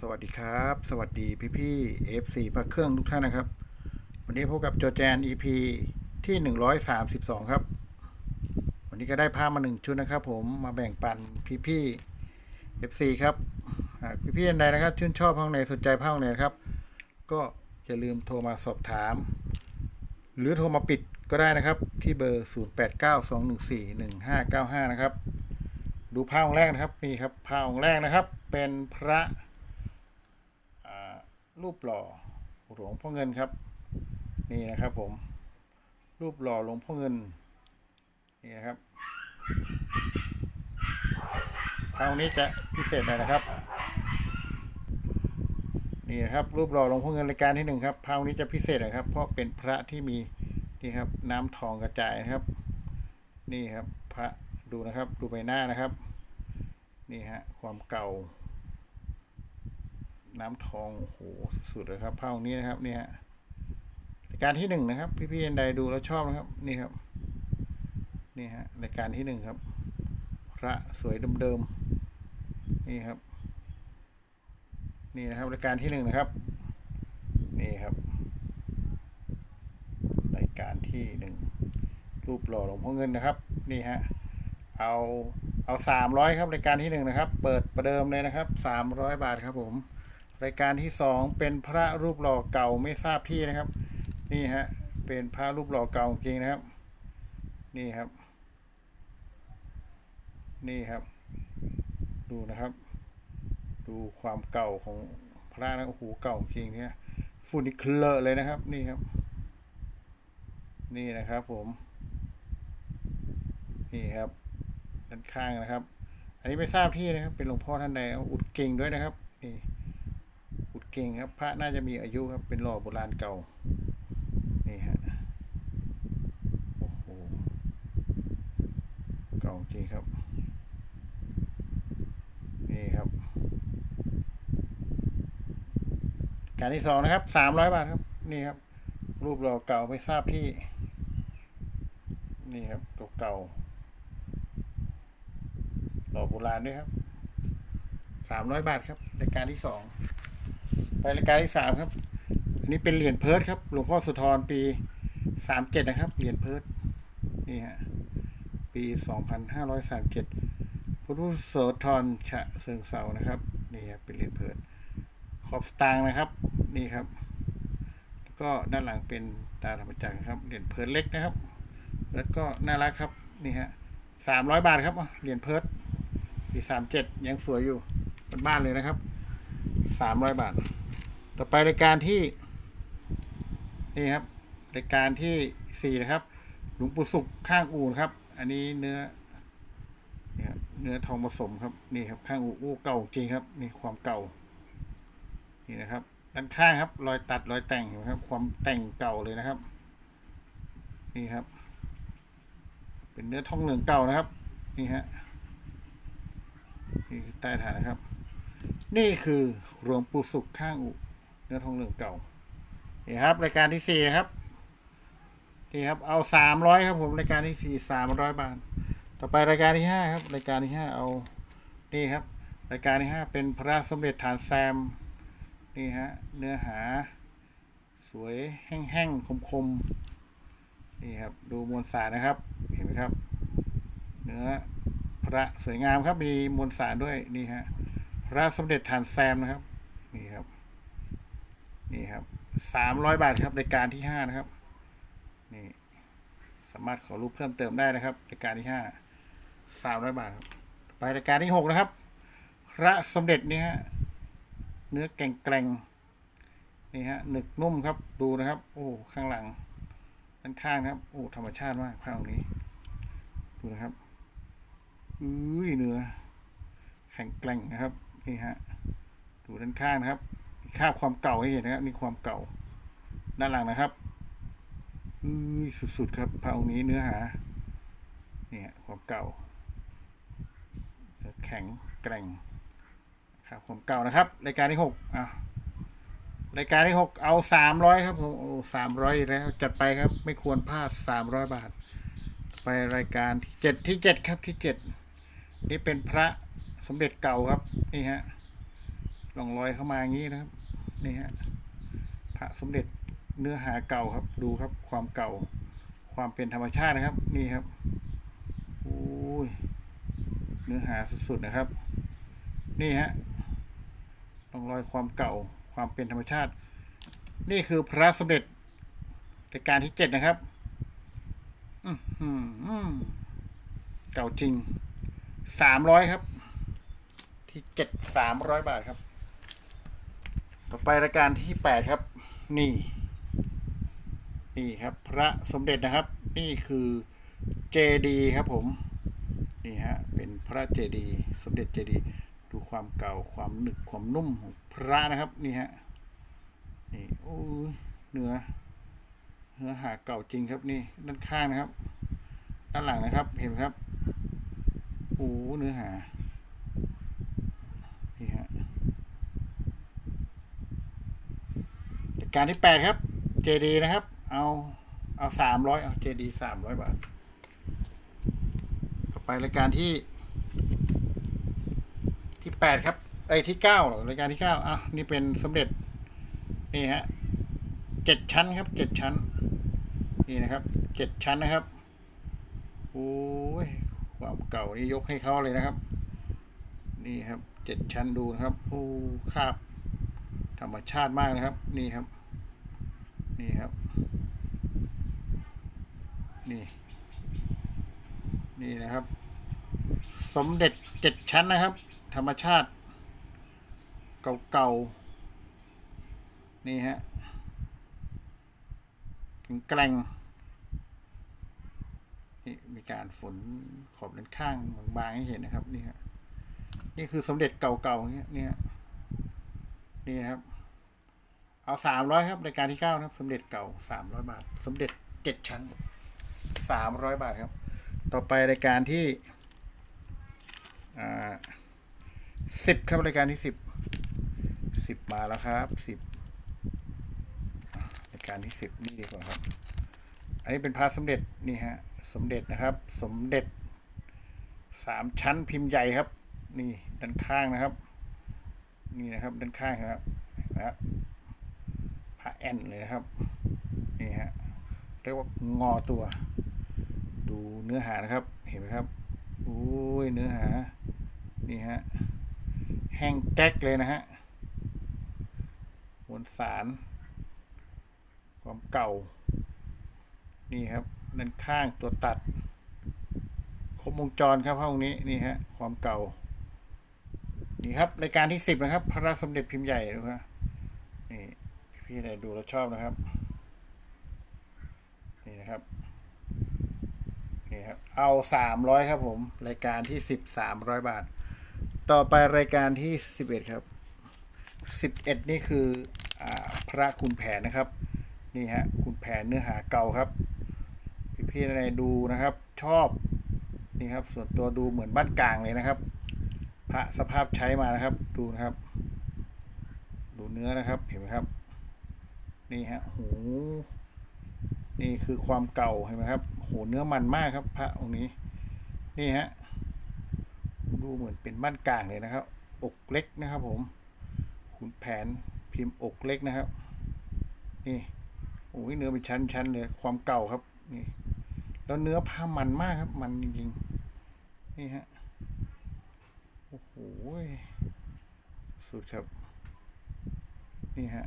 สวัสดีครับ สวัสดีพี่พี่ๆ F4 พระเครื่องทุกท่านนะครับ วันนี้พบกับโจแจน EP ที่132ครับ วันนี้ก็ได้ภาพมาหนึ่งชุดนะครับ ผมมาแบ่งปันพี่พี่ๆ F4 ครับพี่พี่ๆอันใดนะครับ ชื่นชอบห้องไหนสนใจภาคไหนครับ ก็อย่าลืมโทรมาสอบถาม หรือโทรมาปิดก็ได้นะครับ ที่เบอร์ 0892141595 นะครับ ดูภาพองค์แรกนะครับนี่ครับภาพองค์แรกนะครับ เป็นพระ รูปหล่อหลวงพ่อเงินครับ นี่นะครับผม รูปหล่อหลวงพ่อเงิน นี่นะครับภาพองค์นี้จะพิเศษหน่อยนะครับ นี่นะครับรูปหล่อหลวงพ่อเงินรายการที่หนึ่งครับภาพองค์นี้จะพิเศษนะครับ เพราะเป็นพระที่มีนี่ครับน้ำทองกระจายนะครับ นี่ครับพระดูนะครับดูใบหน้านะครับ นี่ฮะความเก่า น้ำทองโอ้โหสุดๆเลยครับภาพนี้นะครับนี่ฮะรายการที่หนึ่งนะครับ พี่ๆอันใดดูแล้วชอบนะครับนี่ครับนี่ฮะรายการที่หนึ่งครับ พระสวยเดิมๆนี่ครับนี่นะครับรายการที่หนึ่งนะครับนี่ครับรายการที่หนึ่งรูปหล่อหลวงพ่อเงินนะครับนี่ฮะเอาเอาสามร้อยครับรายการที่หนึ่งนะครับ เปิดประเดิมเลยนะครับสามร้อยบาทครับผม รายการที่สองเป็นพระรูปหล่อเก่าไม่ทราบที่นะครับ นี่ฮะเป็นพระรูปหล่อเก่าจริงนะครับ นี่ครับ นี่ครับ ดูนะครับ ดูความเก่าของพระนะโอ้โหเก่าจริงเนี่ยฝุ่นนี่เคลอะเลยนะครับ นี่ครับ นี่นะครับผม นี่ครับด้านข้างนะครับ อันนี้ไม่ทราบที่นะครับ เป็นหลวงพ่อท่านใดอุดเก่งด้วยนะครับ นี่ เก่งครับ พระน่าจะมีอายุครับ เป็นหล่อโบราณเก่า นี่ฮะ โอ้โห เก่าจริงครับ นี่ครับ การที่สองนะครับ สามร้อยบาทครับ นี่ครับ รูปหล่อเก่าไม่ทราบที่ นี่ครับเก่า หล่อโบราณด้วยครับสามร้อยบาทครับรายการที่สอง รายการที่สามครับ อันนี้เป็นเหรียญเพิร์ดครับ หลวงพ่อสุธรปีสามเจ็ดนะครับ เหรียญเพิร์ดนี่ฮะ ปีสองพันห้าร้อยสามเจ็ดพุทธโสธรฉะเชิงเซานะครับ นี่ครับเป็นเหรียญเพิร์ดขอบสตางค์นะครับ นี่ครับ แล้วก็ด้านหลังเป็นตาธรรมจักรครับ เหรียญเพิร์ดเล็กนะครับเพิร์ดก็น่ารักครับ นี่ฮะสามร้อยบาทครับ เหรียญเพิร์ดปีสามเจ็ดยังสวยอยู่เป็นบ้านเลยนะครับสามร้อยบาท ต่อไปรายการที่ นี่ครับ รายการที่สี่นะครับ หลวงปู่สุขข้างอู่ครับ อันนี้เนื้อเนี่ยเนื้อทองผสมครับนี่ครับข้างอู่อู้เก่าจริงครับนี่ความเก่า นี่นะครับด้านข้างครับ รอยตัดรอยแต่งเห็นไหมครับ ความแต่งเก่าเลยนะครับ นี่ครับ เป็นเนื้อทองเหลืองเก่านะครับ นี่ฮะนี่คือใต้ฐานนะครับ นี่คือหลวงปู่สุขข้างอุ เนื้อทองเหลืองเก่านี่ครับรายการที่สี่นะครับนี่ครับเอาสามร้อยครับผมรายการที่สี่สามร้อยบาท ต่อไปรายการที่ห้าครับรายการที่ห้าเอานี่ครับ รายการที่ห้าเป็นพระสมเด็จฐานแซมนี่ฮะเนื้อหาสวยแห้งๆคมๆนี่ครับดูมวลสารนะครับเห็นไหมครับ เนื้อพระสวยงามครับมีมวลสารด้วยนี่ฮะพระสมเด็จฐานแซมนะครับนี่ครับ นี่ครับสามร้อยบาทครับรายการที่ห้านะครับนี่สามารถขอรูปเพิ่มเติมได้นะครับรายการที่ห้าสามร้อยบาทครับไปรายการที่หกนะครับ พระสมเด็จนี่ฮะเนื้อแกงแกรงนี่ฮะหนึกนุ่มครับดูนะครับ โอ้ข้างหลังด้านข้างนะครับ โอ้ธรรมชาติมากภาพตรงนี้ ดูนะครับอุ้ยเนื้อแข็งแกร่งนะครับนี่ฮะดูด้านข้างนะครับ คาบความเก่าให้เห็นนะครับนี่ความเก่า ด้านหลังนะครับอุ้ยสุดๆครับพระองค์นี้เนื้อหานี่ฮะความเก่า แข็งแกร่งครับความเก่านะครับ รายการที่หกอะรายการที่หกเอาสามร้อยครับผมโอ้สามร้อยแล้วจัดไปครับ ไม่ควรพลาดสามร้อยบาท ไปรายการที่เจ็ดที่เจ็ดครับที่เจ็ดนี่เป็นพระสมเด็จเก่าครับนี่ฮะร่องรอยเข้ามาอย่างนี้นะครับ นี่ฮะพระสมเด็จเนื้อหาเก่าครับ ดูครับความเก่า ความเป็นธรรมชาตินะครับ นี่ครับโอ้ยเนื้อหาสุดๆนะครับ นี่ฮะร่องรอยความเก่า ความเป็นธรรมชาติ นี่คือพระสมเด็จรายการที่เจ็ดนะครับอือหือเก่าจริงสามร้อยครับ ที่เจ็ดสามร้อยบาทครับ ต่อไปรายการที่แปดครับ นี่ นี่ครับ พระสมเด็จนะครับ นี่คือเจดีครับผม นี่ฮะ เป็นพระเจดี สมเด็จเจดี ดูความเก่าความหนึกความนุ่มของพระนะครับ นี่ฮะ นี่ โอ้ยเนื้อ เนื้อหาเก่าจริงครับ นี่ ด้านข้างนะครับ ด้านหลังนะครับ เห็นไหมครับ โอ้เนื้อหา นี่ฮะราย การที่แปดครับเจดีนะครับ เอาเอาสามร้อยเอาเจดีสามร้อยบาท ต่อไปรายการที่ ที่แปดครับไอ้ที่เก้าหรอรายการที่เก้าอะนี่เป็นสมเด็จนี่ฮะเจ็ดชั้นครับเจ็ดชั้น นี่นะครับเจ็ดชั้นนะครับโอ้ยความเก่านี่ยกให้เขาเลยนะครับ นี่ครับเจ็ดชั้นดูนะครับโอ้คาบธรรมชาติมากนะครับ นี่ครับ นี่ครับ นี่ นี่นะครับ สมเด็จเจ็ดชั้นนะครับ ธรรมชาติเก่าๆ นี่ฮะแข็งแกร่งนี่มีการฝนขอบด้านข้างบางๆให้เห็นนะครับ นี่ฮะนี่คือสมเด็จเก่าๆเนี่ยนี่ฮะนี่นะครับ เอาสามร้อยครับรายการที่เก้านะครับสมเด็จเก่าสามร้อยบาท สมเด็จเจ็ดชั้นสามร้อยบาทครับ ต่อไปรายการที่สิบครับรายการที่สิบสิบมาแล้วครับสิบรายการที่สิบนี่ดีกว่าครับ อันนี้เป็นพระสมเด็จนี่ฮะสมเด็จนะครับ สมเด็จสามชั้นพิมพ์ใหญ่ครับ นี่ด้านข้างนะครับ นี่นะครับด้านข้างครับนะครับ แอนเลยนะครับนี่ฮะเรียกว่างอตัว ดูเนื้อหานะครับเห็นไหมครับโอ้ยเนื้อหานี่ฮะแห้งแก๊กเลยนะฮะมวลสาร ความเก่า นี่ครับด้านข้างตัวตัด ครบวงจรครับห้องนี้นี่ฮะความเก่า นี่ครับรายการที่สิบนะครับ พระสมเด็จพิมพ์ใหญ่นะครับนี่ พี่ไหนดูแล้วชอบนะครับ นี่นะครับ นี่ครับ เอาสามร้อยครับผม รายการที่สิบสามร้อยบาท ต่อไปรายการที่สิบเอ็ดครับสิบเอ็ดนี่คืออพระคุณแผนนะครับ นี่ฮะคุณแผนเนื้อหาเก่าครับ พี่พี่ในดูนะครับ ชอบนี่ครับ ส่วนตัวดูเหมือนบ้านกลางเลยนะครับ พระสภาพใช้มานะครับ ดูนะครับ ดูเนื้อนะครับ เห็นไหมครับ นี่ฮะโหนี่คือความเก่าเห็นไหมครับโหเนื้อมันมากครับ พระองค์นี้ นี่ฮะดูเหมือนเป็นบ้านกลางเลยนะครับ อกเล็กนะครับ ผมขุนแผนพิมพ์อกเล็กนะครับ นี่โอ้ยเนื้อเป็นชั้นๆเลยความเก่าครับนี่แล้วเนื้อผ้ามันมากครับ มันจริงๆนี่ฮะโอ้โหสุดครับ นี่ฮะ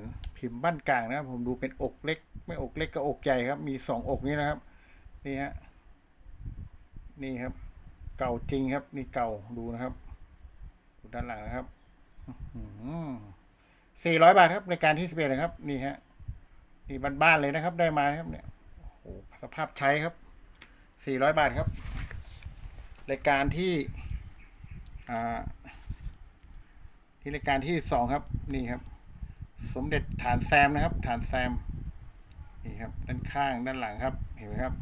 นพิมพ์บ้านกลางนะครับ ผมดูเป็นอกเล็ก ไม่อกเล็กก็อกใหญ่ครับ มีสองอกนี้นะครับ นี่ฮะนี่ครับ เก่าจริงครับ นี่เก่าดูนะครับดูด้านหลังนะครับสี่ร้อยบาทครับรายการที่สิบเอ็ดนะครับ นี่ฮะนี่บ้านๆเลยนะครับ ได้มาครับเนี่ยโอ้สภาพใช้ครับสี่ร้อยบาทครับรายการที่อ่าที่รายการที่สองครับ นี่ครับ สมเด็จฐานแซมนะครับ ฐานแซมนี่ครับ ด้านข้างด้านหลังครับ เห็นไหมครับ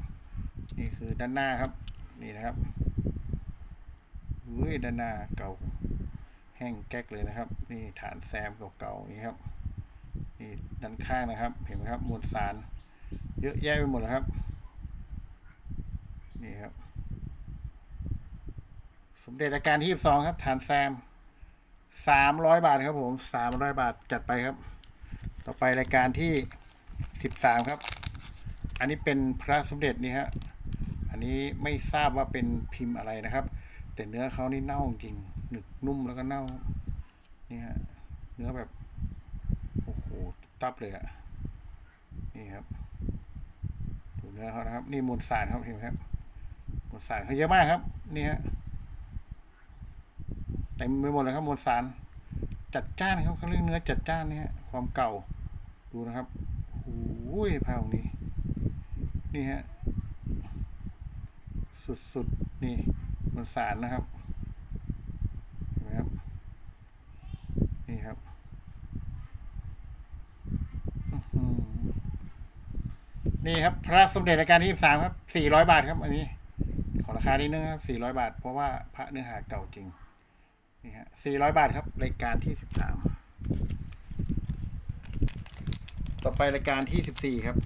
นี่คือด้านหน้าครับ นี่นะครับอุ้ยด้านหน้าเก่า แห้งแก๊กเลยนะครับ นี่ฐานแซมเก่าๆนี่ครับนี่ด้านข้างนะครับ เห็นไหมครับมวลสาร เยอะแยะไปหมดเลยครับ นี่ครับ สมเด็จอาการที่สองครับ ฐานแซม สามร้อยบาทครับผมสามร้อยบาทจัดไปครับ ต่อไปรายการที่สิบสามครับ อันนี้เป็นพระสมเด็จนี่ฮะอันนี้ไม่ทราบว่าเป็นพิมพ์อะไรนะครับ แต่เนื้อเขานี่เน่าจริงหนึกนุ่มแล้วก็เน่านี่ฮะเนื้อแบบโอ้โหตับเลยอะนี่ครับดูเนื้อเขานะครับ นี่มวลสารครับเห็นไหมครับมวลสารเขาเยอะมากครับ นี่ฮะ เต็มไปหมดเลยครับมวลสาร จัดจ้านครับเขาเรียกเนื้อจัดจ้านนี่ฮะความเก่าดูนะครับโอ้ยผ้าของนี้ นี่ฮะ สุดๆ นี่มวลสารนะครับนไหมครับ นี่ครับนี่ครับ พระสมเด็จรายการที่สามครับสี่ร้อยบาทครับ อันนี้ ขอราคานิดนึงครับสี่ร้อยบาท เพราะว่าพระเนื้อหาเก่าจริง นี่ฮะสี่ร้อยบาทครับ รายการที่สิบสามต่อไปรายการที่สิบสี่ครับ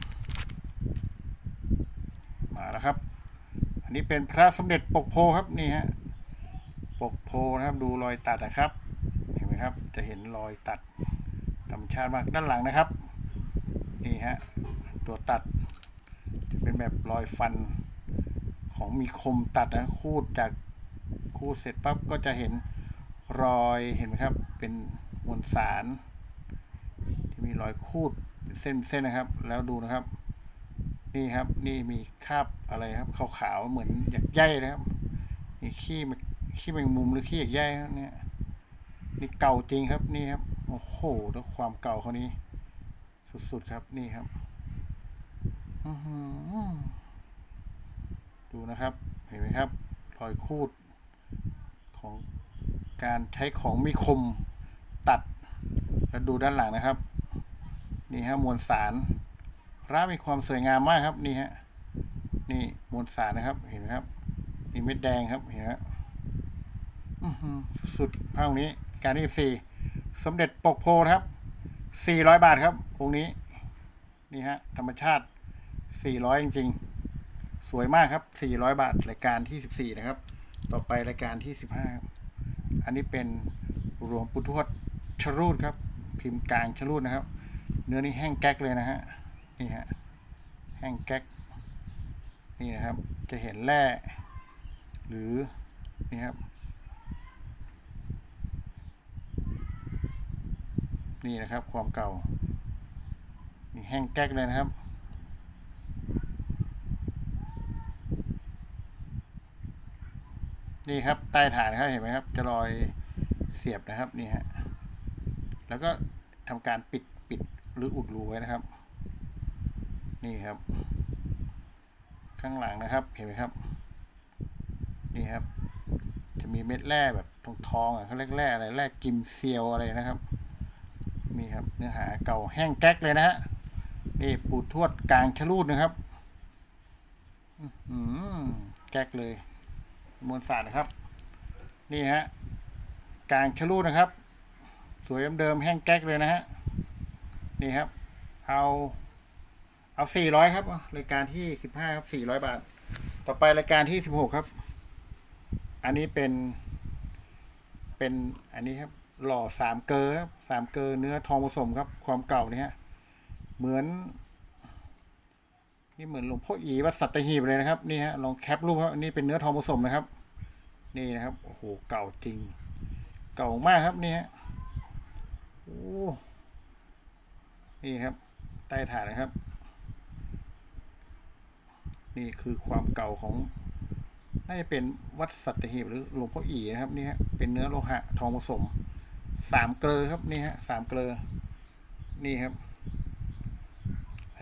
มาแล้วครับ อันนี้เป็นพระสมเด็จปกโพครับนี่ฮะปกโพนะครับดูรอยตัดนะครับ เห็นไหมครับ จะเห็นรอยตัดธรรมชาติมากด้านหลังนะครับ นี่ฮะตัวตัดจะเป็นแบบรอยฟันของมีคมตัดนะคูดจากคูดเสร็จปั๊บก็จะเห็น รอยเห็นไหมครับ เป็นมวลสาร ที่มีรอยคูดเป็นเส้นเส้นนะครับ แล้วดูนะครับ นี่ครับนี่มีคราบอะไรครับขาวๆเหมือนหยักใยนะครับนี่ขี้ขี้แมงมุมหรือขี้หยักใยครับเนี่ยนี่เก่าจริงครับนี่ครับโอ้โหแล้วความเก่าเขานี้ สุดๆครับนี่ครับดูนะครับ เห็นไหมครับรอยคูดของ การใช้ของมีคมตัดแล้วดูด้านหลังนะครับ นี่ฮะมวลสารพระมีความสวยงามมากครับนี่ฮะนี่มวลสารนะครับเห็นไหมครับนี่เม็ดแดงครับเห็นไหมครับสุดๆภาพนี้การที่สี่สมเด็จปกโพครับสี่ร้อยบาทครับองค์นี้นี่ฮะธรรมชาติสี่ร้อยจริงๆ สวยมากครับสี่ร้อยบาทรายการที่สิบสี่นะครับ ต่อไปรายการที่สิบห้า อันนี้เป็นหลวงปู่ทวดชรูดครับ พิมพ์กลางชรูดนะครับ เนื้อนี่แห้งแก๊กเลยนะฮะนี่ฮะแห้งแก๊กนี่นะครับจะเห็นแร่หรือนี่ครับนี่นะครับความเก่านี่แห้งแก๊กเลยนะครับ นี่ครับใต้ฐานครับเห็นไหมครับจะรอยเสียบนะครับนี่ฮะแล้วก็ทำการปิดปิดหรืออุดรูไว้นะครับ นี่ครับ ข้างหลังนะครับเห็นไหมครับ นี่ครับ จะมีเม็ดแร่แบบทองทองอะเขาเรียกแร่อะไรแร่กิมเซียวอะไรนะครับนี่ครับเนื้อหาเก่าแห้งแก๊กเลยนะฮะนี่ปูทวดกลางชะลูดนะครับ อื้อหือแก๊กเลย มวลสารนะครับ นี่ฮะกลางชะลูนะครับ สวยเดิมแห้งแก๊กเลยนะฮะนี่ครับ เอาเอาสี่ร้อยครับรายการที่สิบห้าครับสี่ร้อยบาท ต่อไปรายการที่สิบหกครับ อันนี้เป็น เป็นอันนี้ครับ หล่อสามเกลอครับสามเกลอเนื้อทองผสมครับ ความเก่านี่ฮะเหมือน นี่เหมือนหลวงพ่ออีวัดสัตหีบเลยนะครับนี่ฮะลองแคปรูปครับอันนี้เป็นเนื้อทองผสมนะครับ นี่นะครับโอ้โหเก่าจริง เก่ามากครับนี่ฮะโอ้นี่ครับใต้ฐานนะครับ นี่คือความเก่าของน่าจะเป็นวัดสัตหีบหรือหลวงพ่ออีนะครับนี่ฮะเป็นเนื้อโลหะทองผสมสามเกลอครับนี่ฮะสามเกลอนี่ครับ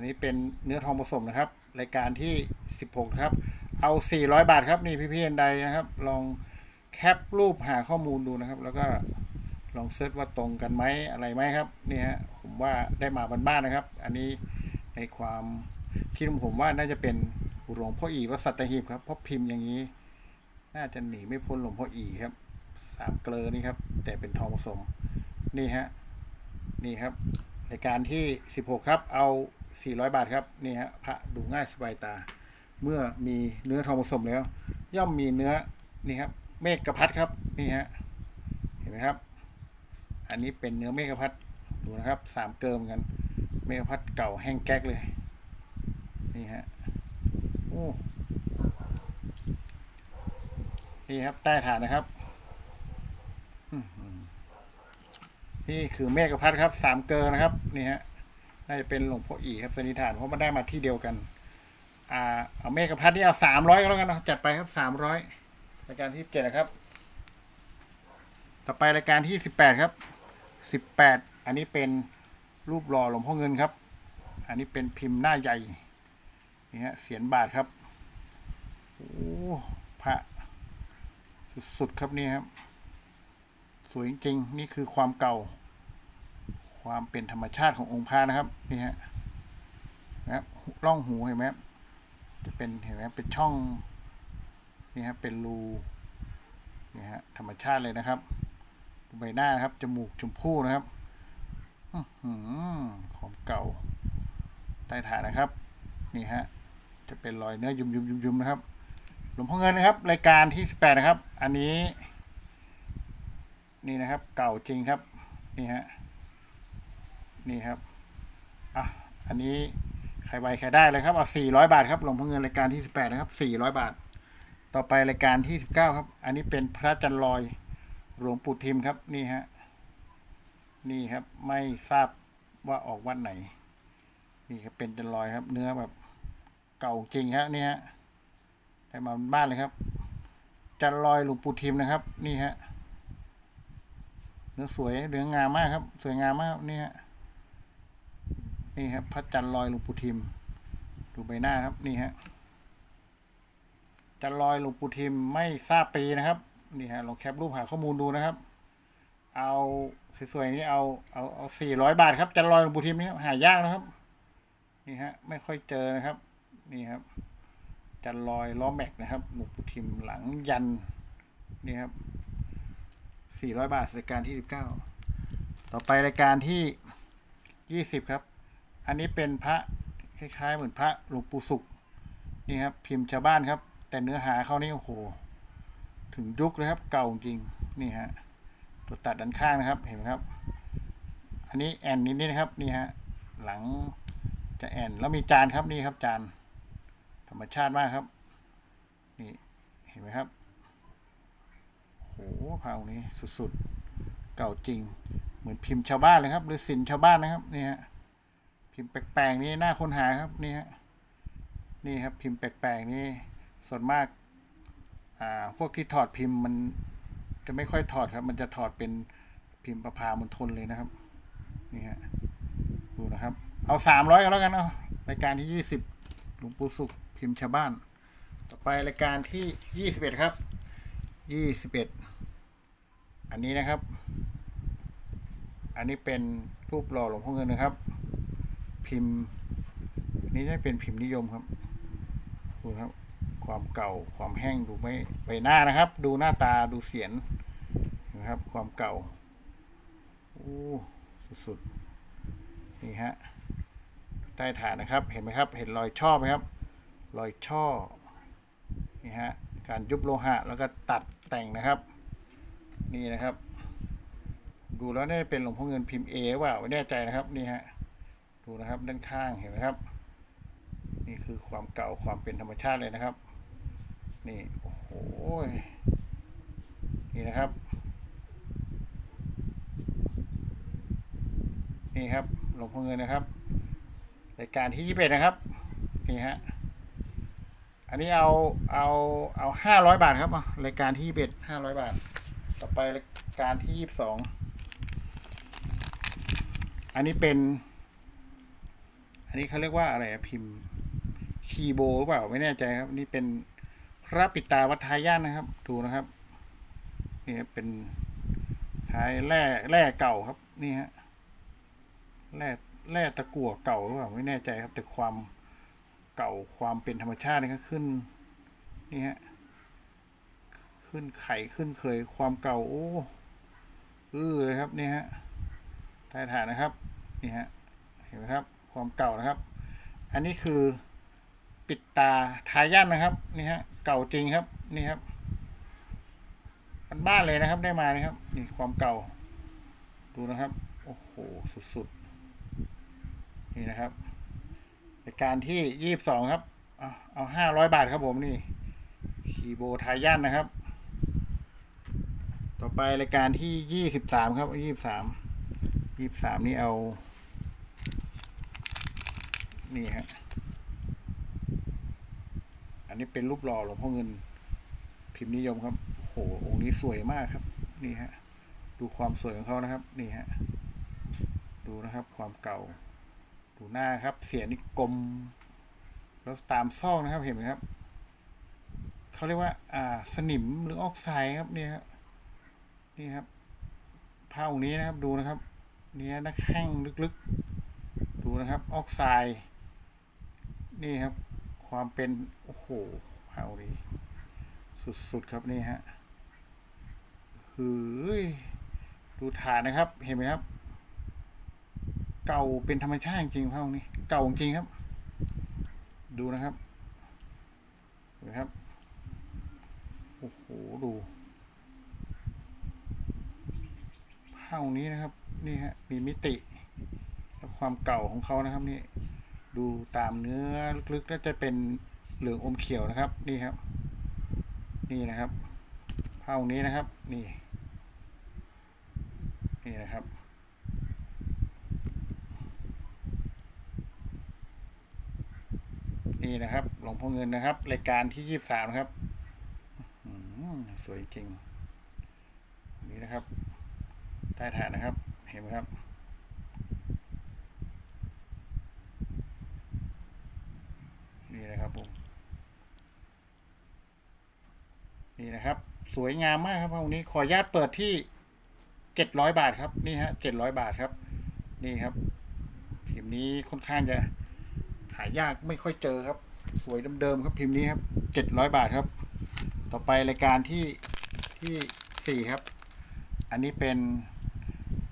นนี้เป็นเนื้อทองผสมนะครับ รายการที่สิบหกครับ เอาสี่ร้อยบาทครับนี่พี่พี่อันใดนะครับ ลองแคปรูปหาข้อมูลดูนะครับ แล้วก็ลองเซิร์ชว่าตรงกันไหมอะไรไหมครับนี่ฮะผมว่าได้มาบ้านๆนะครับ อันนี้ในความคิดของผมว่าน่าจะเป็นหลวงพ่ออีวัดสัตหีบครับเพราะพิมพ์อย่างนี้ น่าจะหนีไม่พ้นหลวงพ่ออีครับสามเกลอนี่ครับ แต่เป็นทองผสมนี่ฮะนี่ครับรายการที่สิบหกครับ เอา สี่ร้อยบาทครับนี่ฮะพระดูง่ายสบายตา เมื่อมีเนื้อทองผสมแล้ว ย่อมมีเนื้อนี่ครับเมฆกระพัดครับนี่ฮะเห็นไหมครับ อันนี้เป็นเนื้อเมฆกระพัดดูนะครับสามเกิมอนกันเมฆกระพัดเก่าแห้งแก๊กเลยนี่ฮะโอ้นี่ครับใต้ฐานนะครับนี่คือเมฆกระพัดครับสามเกลอนะครับนี่ฮะ น่าจะเป็นหลวงพ่ออีครับสันนิษฐานเพราะมันได้มาที่เดียวกัน อ่าเอาเมฆพัดนี่เอาสามร้อยก็แล้วกันนะจัดไปครับสามร้อยรายการที่เจ็ดนะครับ ต่อไปรายการที่สิบแปดครับสิบแปดอันนี้เป็นรูปหล่อหลวงพ่อเงินครับ อันนี้เป็นพิมพ์หน้าใหญ่นี่ฮะเสียนบาทครับโอ้พระสุดๆครับนี่ครับ สวยจริงๆนี่คือความเก่า ความเป็นธรรมชาติขององค์พระนะครับนี่ฮะนะครับร่องหูเห็นไหมจะเป็นเห็นไหมเป็นช่องนี่ฮะเป็นรูนี่ฮะธรรมชาติเลยนะครับใบหน้านะครับจมูกชมพู่นะครับอื้อหือของเก่าใต้ฐานนะครับ นี่ฮะจะเป็นรอยเนื้อยุมยุมยุมยุมนะครับหลวงพ่อเงินนะครับ รายการที่สิบแปดนะครับ อันนี้ นี่นะครับ เก่าจริงครับ นี่ฮะ นี่ครับอะอันนี้ใครไวใครได้เลยครับเอาสี่ร้อยบาทครับหลวงพ่อเงินรายการที่สิบแปดนะครับสี่ร้อยบาท ต่อไปรายการที่สิบเก้าครับ อันนี้เป็นพระจันทร์ลอยหลวงปู่ทิมครับนี่ฮะนี่ครับไม่ทราบว่าออกวันไหน นี่ครับเป็นจันทร์ลอยครับ เนื้อแบบเก่าจริงฮะนี่ฮะได้มาบ้านเลยครับ จันทร์ลอยหลวงปู่ทิมนะครับ นี่ฮะเนื้อสวยเนื้องามมากครับ สวยงามมากนี่ฮะ นี่ครับพระจันทร์ลอยหลวงปู่ทิม ดูใบหน้าครับนี่ฮะจันทร์ลอยหลวงปู่ทิมไม่ทราบปีนะครับนี่ฮะลองแคปรูปหาข้อมูลดูนะครับ เอาสวยๆนี้เอาเอาเอาสี่ร้อยบาทครับจันทร์ลอยหลวงปู่ทิมนี่ครับหายากนะครับนี่ฮะไม่ค่อยเจอนะครับนี่ครับจันทร์ลอยล้อแม็กนะครับหลวงปู่ทิมหลังยันนี่ครับสี่ร้อยบาทรายการที่สิบเก้าต่อไปรายการที่ยี่สิบครับ อันนี้เป็นพระคล้ายๆ เหมือนพระหลวงปู่สุขนี่ครับพิมพ์ชาวบ้านครับ แต่เนื้อหาเขานี่โอ้โห ถึงยุคเลยครับ เก่าจริงนี่ฮะตัวตัดด้านข้างนะครับเห็นไหมครับ อันนี้แอนนิดนี่นะครับนี่ฮะหลังจะแอนแล้วมีจานครับนี่ครับจานธรรมชาติมากครับ นี่เห็นไหมครับโอ้โหพาองค์นี้สุดๆ เก่าจริง เหมือนพิมพ์ชาวบ้านเลยครับหรือสินชาวบ้านนะครับนี่ฮะ พิมพ์แปลกๆนี่น่าค้นหาครับนี่ฮะนี่ครับพิมพ์แปลกๆนี่ส่วนมากอ่าพวกที่ถอดพิมพ์มันจะไม่ค่อยถอดครับ มันจะถอดเป็นพิมพ์ประพามณฑลเลยนะครับนี่ฮะดูนะครับ เอาสามร้อยก็แล้วกันเอารายการที่ยี่สิบหลวงปู่สุขพิมพ์ชาวบ้าน ต่อไปรายการที่ยี่สิบเอ็ดครับยี่สิบเอ็ดอันนี้นะครับ อันนี้เป็นรูปหล่อหลวงพ่อเงินนะครับ พิมพ์ นี้จะเป็นพิมพ์นิยมครับดูครับ ความเก่าความแห้งดูไม่ใบหน้านะครับ ดูหน้าตาดูเสียนนะครับ ความเก่าโอ้สุดๆนี่ฮะใต้ฐานนะครับ เห็นไหมครับ เห็นรอยช่อไหมครับ รอยช่อนี่ฮะการยุบโลหะแล้วก็ตัดแต่งนะครับ นี่นะครับ ดูแล้วน่าจะเป็นหลวงพ่อเงินพิมพ์เอหรือเปล่าไม่แน่ใจนะครับนี่ฮะ ดูนะครับด้านข้างเห็นไหมครับ นี่คือความเก่าความเป็นธรรมชาติเลยนะครับ นี่โอ้โหนี่นะครับ นี่ครับหลวงพ่อเงินนะครับรายการที่ยี่สิบเอ็ดนะครับนี่ฮะอันนี้เอาเอาเอาห้าร้อยบาทครับอะรายการที่ยี่สิบเอ็ดห้าร้อยบาท ต่อไปรายการที่ยี่สิบสองอันนี้เป็น อันนี้เขาเรียกว่าอะไรพิมพ์คีโบหรือเปล่าไม่แน่ใจครับ นี่เป็นพระปิตาวัดท้ายย่านนะครับ ดูนะครับนี่เป็นท้ายแร่แร่เก่าครับ นี่ฮะแร่แร่ตะกั่วเก่าหรือเปล่าไม่แน่ใจครับ แต่ความเก่าความเป็นธรรมชาตินี่ก็ขึ้น นี่ฮะขึ้นไข่ขึ้นเคยความเก่าโอ้อื้อเลยครับนี่ฮะท้ายฐานนะครับ นี่ฮะเห็นไหมครับ ความเก่านะครับ อันนี้คือปิดตาทาย่านนะครับนี่ฮะเก่าจริงครับนี่ครับมันบ้านเลยนะครับได้มานะครับนี่ความเก่า ดูนะครับโอ้โหสุดๆนี่นะครับรายการที่ยี่สิบสองครับเอาเอาห้าร้อยบาทครับผมนี่คีโบทายันนะครับ ต่อไปรายการที่ยี่สิบสามครับยี่สิบสามยี่สิบสามนี่เอา นี่ฮะ อันนี้เป็นรูปหล่อหลวงพ่อเงิน พิมพ์นิยมครับโอ้โหองค์นี้สวยมากครับ นี่ฮะ ดูความสวยของเขานะครับ นี่ฮะ ดูนะครับ ความเก่า ดูหน้าครับ เสียนี่กลม แล้วตามซอกนะครับ เห็นไหมครับ เขาเรียกว่า อ่า สนิมหรือออกไซด์ครับ นี่ครับนี่ครับผ้าองค์นี้นะครับ ดูนะครับ นี่ฮะนักแข้งลึกๆ ดูนะครับ ออกไซด์ นี่ครับ ความเป็น โอ้โหผ้าองค์นี้สุด ๆ ครับนี่ฮะเฮ้ยดูฐานนะครับ เห็นไหมครับ เก่าเป็นธรรมชาติจริงๆผ้าอนี้เก่าจริงครับ ดูนะครับเห็นไหมครับโอ้โหดูผ้านี้นะครับ นี่ฮะมีมิติและความเก่าของเขานะครับนี่ ดูตามเนื้อลึกๆแล้วจะเป็นเหลืองอมเขียวนะครับนี่ครับ นี่นะครับผ้าองนี้นะครับ นี่นี่นะครับนี่นะครับหลวงพ่อเงินนะครับ รายการที่ยี่สิบสามนะครับอื้อหือสวยจริง นี่นะครับใต้ฐานนะครับ เห็นไหมครับ นี่นะครับผม นี่นะครับ ส วยงามมากครับวกนี้ขออนุญาตเปิดที่เจ็ดร้อยบาทครับนี่ฮะเจ็ดร้อยบาทครับ นี่ครับพิมพ์นี้ค่อนข้างจะหายากไม่ค่อยเจอครับ สวยเดิมๆครับพิมพ์นี้ครับเจ็ดร้อยบาทครับ ต่อไปรายการที่ที่สี่ครับ อันนี้เป็น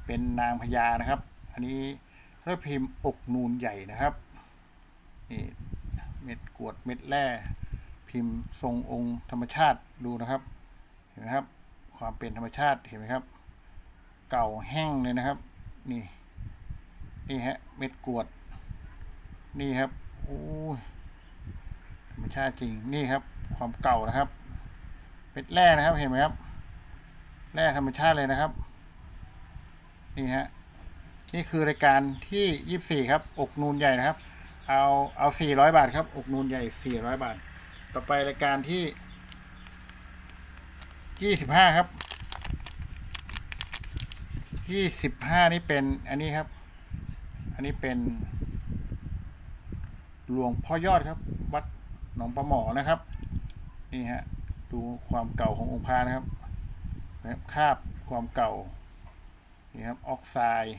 เป็นนางพญานะครับ อันนี้เรียกพิมพ์อกนูนใหญ่นะครับนี่เม็ดกวดเม็ดแร่ พิมพ์ทรงองค์ธรรมชาติดูนะครับ นไหมครับ ความเป็นธรรมชาติเห็นไหมครับ เก่าแห้งเลยนะครับ นี่นี่ฮะเม็ดกวด นี่ครับโอ้ธรรมชาติจริงนี่ครับ ความเก่านะครับเม็ดแร่นะครับเห็นไหมครับแร่ธรรมชาติเลยนะครับ นี่ฮะนี่คือรายการที่ยี่สี่ครับ อกนูนใหญ่นะครับ เอาเอาสี่ร้อยบาทครับ อกนูนใหญ่สี่ร้อยบาท ต่อไปรายการที่ ยี่สิบห้าครับยี่สิบห้านี่เป็นอันนี้ครับ อันนี้เป็น หลวงพ่อยอดครับ วัดหนองปลาหมอนะครับ นี่ฮะดูความเก่าขององค์พระนะครับนะครับคาบความเก่านี่ครับออกไซด์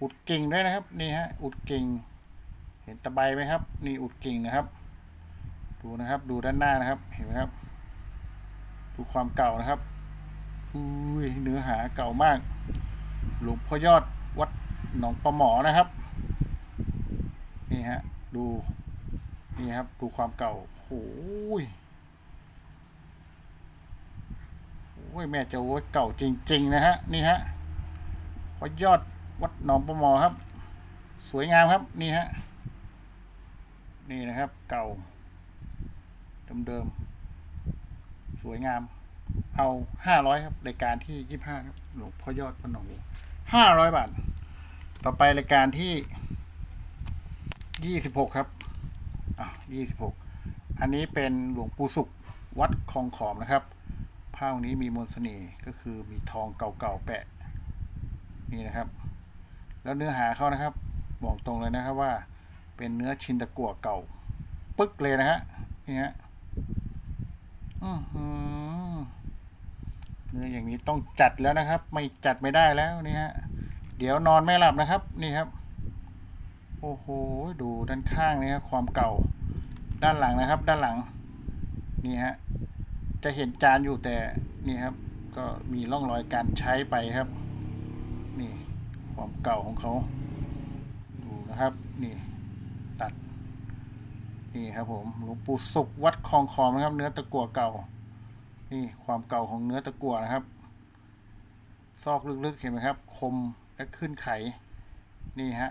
อุดกิ่งด้วยนะครับนี่ฮะอุดกิ่ง เห็นตะไบไหมครับ นี่อุดกิ่งนะครับ ดูนะครับดูด้านหน้านะครับเห็นไหมครับ ดูความเก่านะครับอุ้ยเนื้อหาเก่ามาก หลวงพ่อยอดวัดหนองปลาหมอนะครับ นี่ฮะ ดู นี่ครับ ดูความเก่าโอ้ยโอ้ยแม่เจะโว้ยเก่าจริง ๆ นะฮะ นี่ฮะพ่อยอดวัดหนองปลาหมอครับ สวยงามครับ นี่ฮะ นี่นะครับ เก่า เดิมๆ สวยงาม เอาห้าร้อยครับรายการที่ยี่ห้าครับหลวงพ่อยอดพระหนงห้าร้อยบาท ต่อไปรายการที่ยี่สิบหกครับอะยี่สิบหกอันนี้เป็นหลวงปู่สุขวัดคลองขอมนะครับผ้าองนี้มีมนต์เสน่ห์ก็คือมีทองเก่าๆแปะ นี่นะครับ แล้วเนื้อหาเขานะครับ บอกตรงเลยนะครับว่า เป็นเนื้อชินตะกั่วเก่า ปึ๊กเลยนะฮะนี่ฮะ อือหือเนื้ออย่างนี้ต้องจัดแล้วนะครับ ไม่จัดไม่ได้แล้วนี่ฮะเดี๋ยวนอนไม่หลับนะครับ นี่ครับ โอ้โหดูด้านข้างนี่ครับความเก่า ด้านหลังนะครับ ด้านหลัง นี่ฮะจะเห็นจานอยู่แต่นี่ครับ ก็มีร่องรอยการใช้ไปครับ นี่ความเก่าของเขาดูนะครับ นี่ นี่ครับผมหลวงปู่สุขวัดคลองคอมนะครับ เนื้อตะกั่วเก่า นี่ความเก่าของเนื้อตะกั่วนะครับ ซอกลึกๆเห็นไหมครับ คมและขึ้นไข นี่ฮะ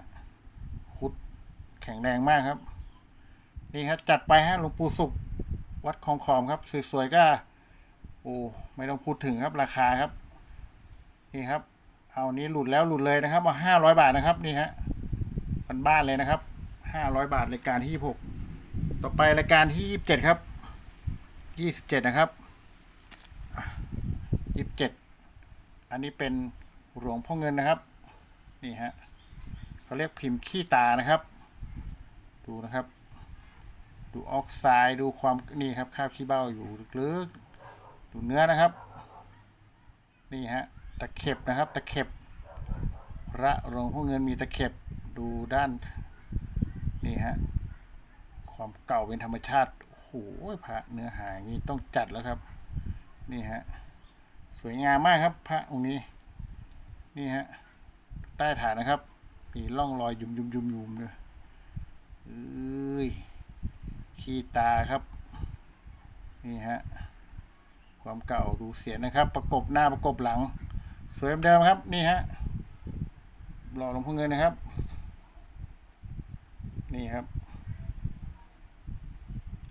คุดแข็งแรงมากครับ นี่ครับจัดไปฮะหลวงปู่สุขวัดคลองขอมครับ สวยๆก็โอ้ไม่ต้องพูดถึงครับราคาครับ นี่ครับ เอานี้หลุดแล้วหลุดเลยนะครับเอาห้าร้อยบาทนะครับนี่ฮะบ้านๆเลยนะครับห้าร้อยบาทรายการที่หก ต่อไปรายการที่ยี่สิบเจ็ดครับยี่สิบเจ็ดนะครับยี่สิบเจ็ดอันนี้เป็นหลวงพ่อเงินนะครับ นี่ฮะเขาเรียกพิมพ์ขี้ตานะครับ ดูนะครับ ดูออกไซด์ดูความนี่ครับคาบขี้เบ้าอยู่ลึกๆดูเนื้อนะครับ นี่ฮะตะเข็บนะครับตะเข็บพระหลวงพ่อเงินมีตะเข็บดูด้านนี่ฮะ ความเก่าเป็นธรรมชาติโอ้โหพระเนื้อหาอย่างนี้ต้องจัดแล้วครับ นี่ฮะสวยงามมากครับ พระองค์นี้ นี่ฮะใต้ฐานนะครับ มีร่องรอยยุ่มยุ่มยุ่มยุ่มเลยเอ้ยขี้ตาครับ นี่ฮะความเก่าดูเสียนะครับ ประกบหน้าประกบหลัง สวยเหมือเดิมครับ นี่ฮะหล่อหลวงพ่อเงินนะครับ นี่ครับ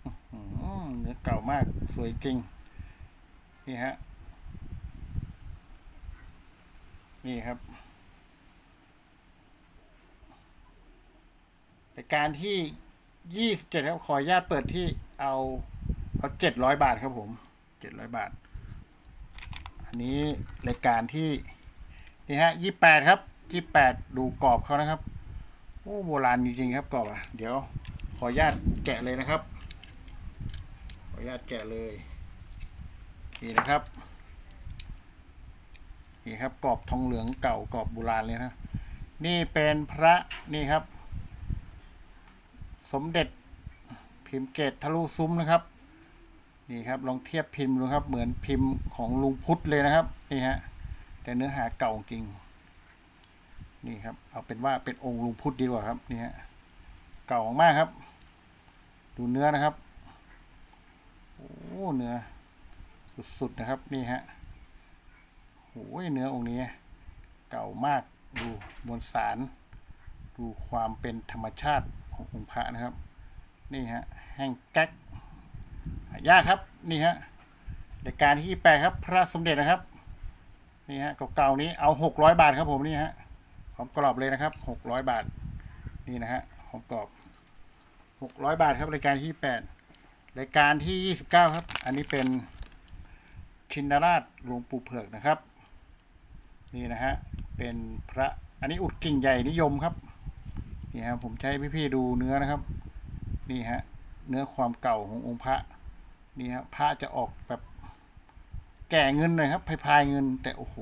อื้อหือ เก่ามากสวยจริง นี่ฮะ นี่ครับรายการที่ยี่สิบเจ็ดครับขออนุญาตเปิดที่เอาเอาเจ็ดร้อยบาทครับผมเจ็ดร้อยบาท อันนี้รายการที่นี่ฮะยี่แปดครับยี่แปดดูกรอบเขานะครับ โอ้โบราณจริงๆครับกรอบอะ เดี๋ยวขออนุญาตแกะเลยนะครับ ออนุญาตแกะเลย นี่นะครับ นี่ครับกรอบทองเหลืองเก่ากรอบโบราณเลยนะ นี่เป็นพระนี่ครับ สมเด็จพิมพ์เกตทะลุซุ้มนะครับ นี่ครับลองเทียบพิมพ์ดูครับ เหมือนพิมพ์ของลุงพุทธเลยนะครับ นี่ฮะ แต่เนื้อหาเก่าจริง นี่ครับ เอาเป็นว่าเป็นองค์ลุงพุทธดีกว่าครับ นี่ฮะ เก่ามากครับ ดูเนื้อนะครับ อ้เนื้อสุดๆนะครับนี่ฮะโอ้ยเนื้อองค์นี้ เก่ามากดูมวลสาร ดูความเป็นธรรมชาติขององค์พระนะครับ นี่ฮะแห้งแก๊กหายากครับนี่ฮะรายการที่แปดครับพระสมเด็จนะครับนี่ฮะเก่าๆนี้เอาหกร้อยบาทครับผมนี่ฮะหอมกรอบเลยนะครับหกร้อยบาทนี่นะฮะหอมกรอบหกร้อยบาทครับรายการที่แปด รายการที่ยี่สิบเก้าครับ อันนี้เป็นชินราชหลวงปู่เผือกนะครับ นี่นะฮะ เป็นพระ อันนี้อุดกิ่งใหญ่นิยมครับ นี่ครับผมใช้พี่ๆดูเนื้อนะครับ นี่ฮะ เนื้อความเก่าขององค์พระ นี่ฮะ พระจะออกแบบแก่เงินหน่อยครับพายๆเงิน แต่โอ้โห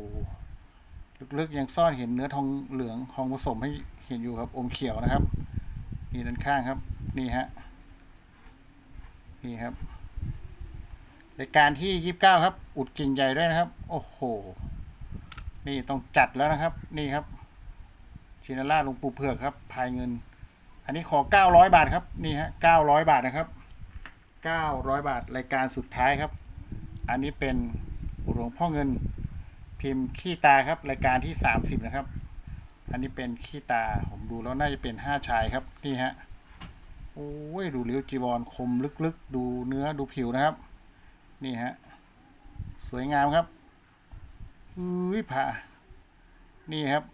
ลึกๆยังซ่อนเห็นเนื้อทองเหลืองทองผสมให้เห็นอยู่ครับ อมเขียวนะครับ นี่ด้านข้างครับ นี่ฮะ นี่ครับรายการที่ยี่สิบเก้าครับ อุดกิ่งใหญ่ด้วยนะครับ โอ้โห นี่ต้องจัดแล้วนะครับ นี่ครับ ชินาล่าลงปูเผือกครับพายเงิน อันนี้ขอเก้าร้อยบาทครับ นี่ฮะเก้าร้อยบาทนะครับเก้าร้อยบาทรายการสุดท้ายครับ อันนี้เป็นหลวงพ่อเงิน พิมพ์ขี้ตาครับ รายการที่สามสิบนะครับ อันนี้เป็นขี้ตาผมดูแล้วน่าจะเป็นห้าชายครับ นี่ฮะ โอ้ยดูเลี้ยวจีวรคมลึกๆ ดูเนื้อดูผิวนะครับ นี่ฮะ สวยงามครับอุ้ยผ่านี่ครับ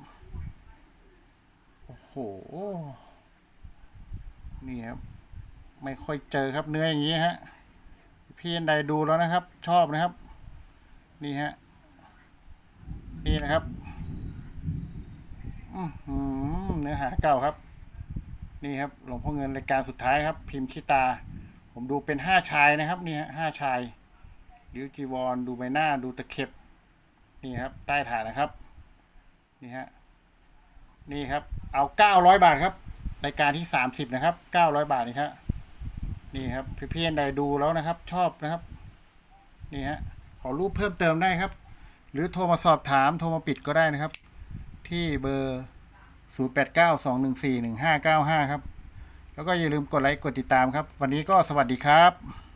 โอ้โห นี่ครับ ไม่ค่อยเจอครับเนื้ออย่างนี้ฮะ พี่อันใดดูแล้วนะครับ ชอบนะครับ นี่ฮะ นี่นะครับอื้อหือเนื้อหาเก่าครับ นี่ครับหลวงพ่อเงินรายการสุดท้ายครับ พิมพ์ขี้ตา ผมดูเป็นห้าชายนะครับนี่ฮะห้าชายดิวจีวรดูใบหน้าดูตะเข็บนี่ครับ ใต้ฐานนะครับ นี่ฮะนี่ครับ เอาเก้าร้อยบาทครับรายการที่สามสิบนะครับเก้าร้อยบาทนี่ครับนี่ครับพี่ๆใดดูแล้วนะครับ ชอบนะครับ นี่ฮะขอรูปเพิ่มเติมได้ครับ หรือโทรมาสอบถามโทรมาปิดก็ได้นะครับ ที่เบอร์ 0 8 9 2 1 4 1 5 9 5 ครับ แล้วก็อย่าลืมกดไลค์กดติดตามครับ วันนี้ก็สวัสดีครับ